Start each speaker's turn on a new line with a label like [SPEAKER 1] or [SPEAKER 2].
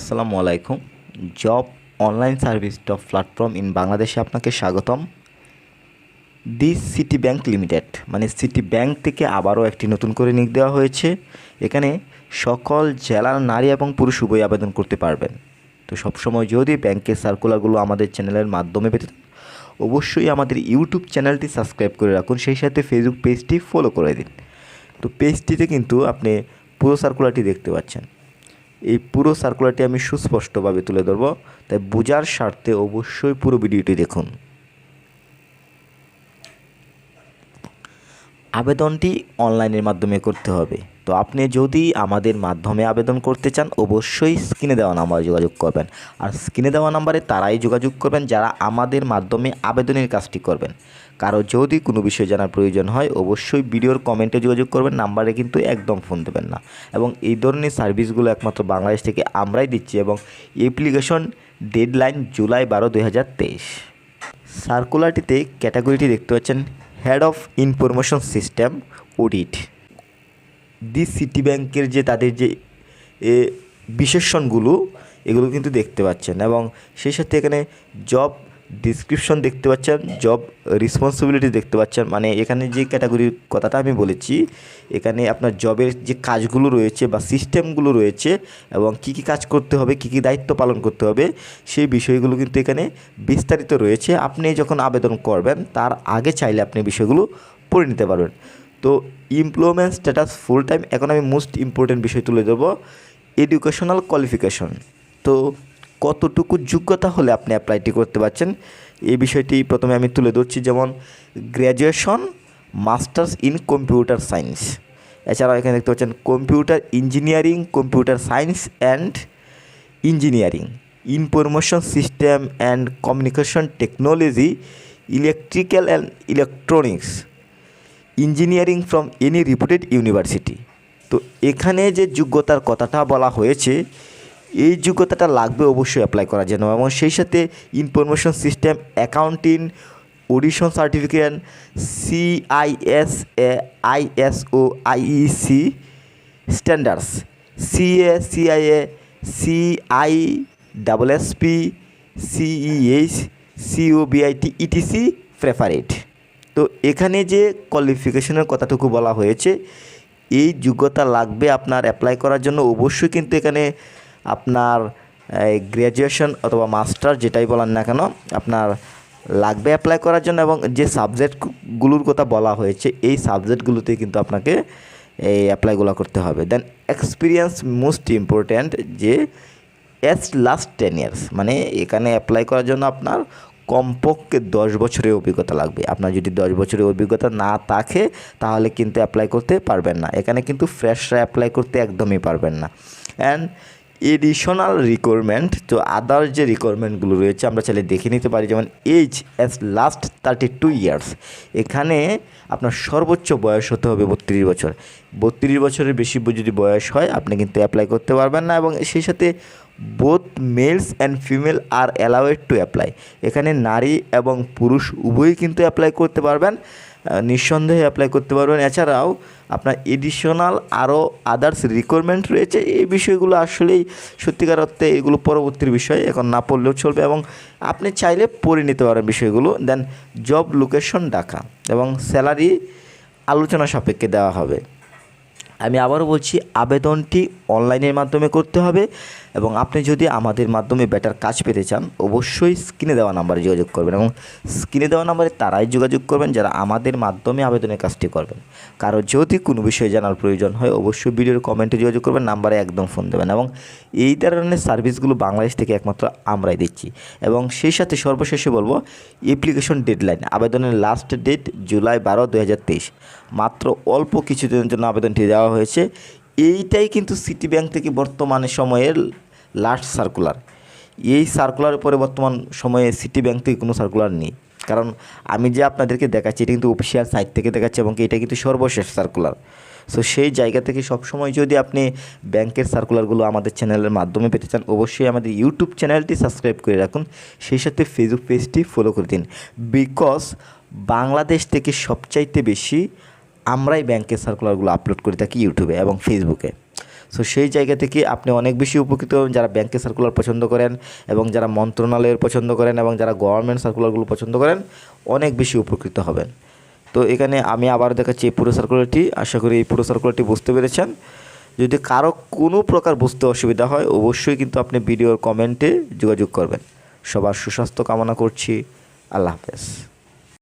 [SPEAKER 1] আসসালামু আলাইকুম job online service top platform in বাংলাদেশে আপনাকে স্বাগতম দি সিটি ব্যাংক লিমিটেড মানে সিটি ব্যাংক থেকে আবারও একটি নতুন করে নিক দেওয়া হয়েছে এখানে সকল জেলার নারী এবং পুরুষ উভয় আবেদন করতে পারবেন তো সবসময় যদি ব্যাংকের সার্কুলারগুলো আমাদের চ্যানেলের মাধ্যমে পেতে অবশ্যই আমাদের ইউটিউব চ্যানেলটি সাবস্ক্রাইব করে রাখুন সেই সাথে ফেসবুক পেজটি ফলো করে দিন তো পেজটিতে কিন্তু আপনি পুরো সার্কুলারটি দেখতে পাচ্ছেন এই পুরো সার্কুলারটি আমি সুস্পষ্টভাবে তুলে ধরব তাই বোঝার স্বার্থে অবশ্যই পুরো ভিডিওটি দেখুন আবেদনটি অনলাইনের মাধ্যমে করতে হবে তো আপনি যদি আমাদের মাধ্যমে আবেদন করতে চান অবশ্যই স্ক্রিনে দেওয়া নাম্বারে যোগাযোগ করবেন আর স্ক্রিনে দেওয়া নাম্বারে তারাই যোগাযোগ করবেন যারা আমাদের মাধ্যমে আবেদনের কাজটি করবেন কারো যদি কোনো বিষয় জানার প্রয়োজন হয় অবশ্যই ভিডিওর কমেন্টে যোগাযোগ করবেন নাম্বারে কিন্তু একদম ফোন দেবেন না এবং এই ধরনের সার্ভিসগুলো একমাত্র বাংলাদেশ থেকে আমরাই দিচ্ছি এবং অ্যাপ্লিকেশন ডেডলাইন জুলাই বারো দুই সার্কুলারটিতে ক্যাটাগরিটি দেখতে পাচ্ছেন head of information system audit the city ব্যাংকের যে তাদের যে বিশেষণগুলো এগুলো কিন্তু দেখতে পাচ্ছেন এবং সেই সাথে এখানে জব ডিসক্রিপশন দেখতে পাচ্ছেন জব রেসপন্সিবিলিটি দেখতে পাচ্ছেন মানে এখানে যে ক্যাটাগরির কথাটা আমি বলেছি এখানে আপনার জবের যে কাজগুলো রয়েছে বা সিস্টেমগুলো রয়েছে এবং কি কি কাজ করতে হবে কি কি দায়িত্ব পালন করতে হবে সেই বিষয়গুলো কিন্তু এখানে বিস্তারিত রয়েছে আপনি যখন আবেদন করবেন তার আগে চাইলে আপনি বিষয়গুলো পড়ে নিতে পারবেন তো ইমপ্লয়মেন্ট স্ট্যাটাস ফুল টাইম এখন আমি মোস্ট ইম্পর্টেন্ট বিষয় তুলে দেবো এডুকেশনাল কোয়ালিফিকেশন তো কতটুকু যোগ্যতা হলে আপনি অ্যাপ্লাইটি করতে পারছেন এই বিষয়টি প্রথমে আমি তুলে ধরছি যেমন graduation masters in computer science এছাড়াও এখানে দেখতে পাচ্ছেন computer engineering computer science and engineering information system and communication technology electrical and electronics engineering from any reputed university তো এখানে যে যোগ্যতার কথাটা বলা হয়েছে এই যোগ্যতাটা লাগবে অবশ্যই অ্যাপ্লাই করার জন্য এবং সেই সাথে information system accounting audition certificate CIS A ISO IEC standards CA CIA CI double SP CEH COBIT ETC preferred তো এখানে যে কোয়ালিফিকেশনের কথাটুকু বলা হয়েছে এই যোগ্যতা লাগবে আপনার অ্যাপ্লাই করার জন্য অবশ্যই কিন্তু এখানে আপনার গ্র্যাজুয়েশন অথবা মাস্টার যেটাই বলার না কেন আপনার লাগবে অ্যাপ্লাই করার জন্য এবং যে সাবজেক্টগুলোর কথা বলা হয়েছে এই সাবজেক্টগুলোতে কিন্তু আপনাকে এই অ্যাপ্লাইগুলো করতে হবে দেন এক্সপিরিয়েন্স মোস্ট ইম্পর্ট্যান্ট যে এস লাস্ট টেন ইয়ার্স মানে এখানে অ্যাপ্লাই করার জন্য আপনার কমপক্ষে দশ বছরের অভিজ্ঞতা লাগবে আপনার যদি দশ বছরের অভিজ্ঞতা না থাকে তাহলে কিন্তু অ্যাপ্লাই করতে পারবেন না এখানে কিন্তু ফ্রেশরা অ্যাপ্লাই করতে একদমই পারবেন না অ্যান্ড এডিশনাল রিকোয়ারমেন্ট তো আদার যে রিকোয়ারমেন্টগুলো রয়েছে আমরা চাইলে দেখে নিতে পারি যেমন age as last thirty two years এখানে আপনার সর্বোচ্চ বয়স হতে হবে বত্রিশ বছর বত্রিশ বছরের বেশি যদি বয়স হয় আপনি কিন্তু অ্যাপ্লাই করতে পারবেন না এবং সেই সাথে both males and female are allowed to apply এখানে নারী এবং পুরুষ উভয়ই কিন্তু অ্যাপ্লাই করতে পারবেন নিঃসন্দেহে অ্যাপ্লাই করতে পারবেন এছাড়াও আপনার এডিশনাল আরও আদার্স রিকোয়ারমেন্ট রয়েছে এই বিষয়গুলো আসলেই সত্যিকার অর্থে এগুলো পরবর্তীর বিষয় এখন না পড়লেও চলবে এবং আপনি চাইলে পড়ে নিতে পারেন বিষয়গুলো দেন জব লোকেশন ডাকা এবং স্যালারি আলোচনা সাপেক্ষে দেওয়া হবে আমি আবারও বলছি আবেদনটি অনলাইনের মাধ্যমে করতে হবে এবং আপনি যদি আমাদের মাধ্যমে বেটার কাজ পেতে চান অবশ্যই স্ক্রিনে দেওয়া নাম্বারে যোগাযোগ করবেন এবং স্ক্রিনে দেওয়া নাম্বারে তারাই যোগাযোগ করবেন যারা আমাদের মাধ্যমে আবেদনের কাজটি করবেন কারো যদি কোনো বিষয়ে জানার প্রয়োজন হয় অবশ্যই ভিডিওর কমেন্টে যোগাযোগ করবেন নাম্বারে একদম ফোন দেবেন এবং এই ধরনের সার্ভিসগুলো বাংলাদেশ থেকে একমাত্র আমরাই দিচ্ছি এবং সেই সাথে সর্বশেষে বলবো অ্যাপ্লিকেশন ডেডলাইন আবেদনের লাস্ট ডেট জুলাই বারো দু মাত্র অল্প কিছুদিনের জন্য আবেদনটি দেওয়া দেওয়া হয়েছে এইটাই কিন্তু সিটি ব্যাংক থেকে বর্তমানে সময়ের লাস্ট সার্কুলার এই সার্কুলার পরে বর্তমান সময়ে সিটি ব্যাংক থেকে কোনো সার্কুলার নেই কারণ আমি যে আপনাদেরকে দেখাচ্ছি এটা কিন্তু অফিসিয়াল সাইট থেকে দেখাচ্ছি এবং এটা কিন্তু সর্বশেষ সার্কুলার সো সেই জায়গা থেকে সবসময় যদি আপনি ব্যাংকের সার্কুলারগুলো আমাদের চ্যানেলের মাধ্যমে পেতে চান অবশ্যই আমাদের ইউটিউব চ্যানেলটি সাবস্ক্রাইব করে রাখুন সেই সাথে ফেসবুক পেজটি ফলো করে দিন বিকজ বাংলাদেশ থেকে সবচাইতে বেশি আমরাই ব্যাংকের সার্কুলারগুলো আপলোড করে থাকি ইউটিউবে এবং ফেসবুকে সো সেই জায়গা থেকে আপনি অনেক বেশি উপকৃত হবেন যারা ব্যাংকের সার্কুলার পছন্দ করেন এবং যারা মন্ত্রণালয়ের পছন্দ করেন এবং যারা গভর্নমেন্ট সার্কুলারগুলো পছন্দ করেন অনেক বেশি উপকৃত হবেন তো এখানে আমি আবার দেখাচ্ছি এই পুরো সার্কুলারটি আশা করি এই পুরো সার্কুলারটি বুঝতে পেরেছেন যদি কারো কোনো প্রকার বুঝতে অসুবিধা হয় অবশ্যই কিন্তু আপনি ভিডিওর কমেন্টে যোগাযোগ করবেন সবার সুস্বাস্থ্য কামনা করছি আল্লাহ হাফেজ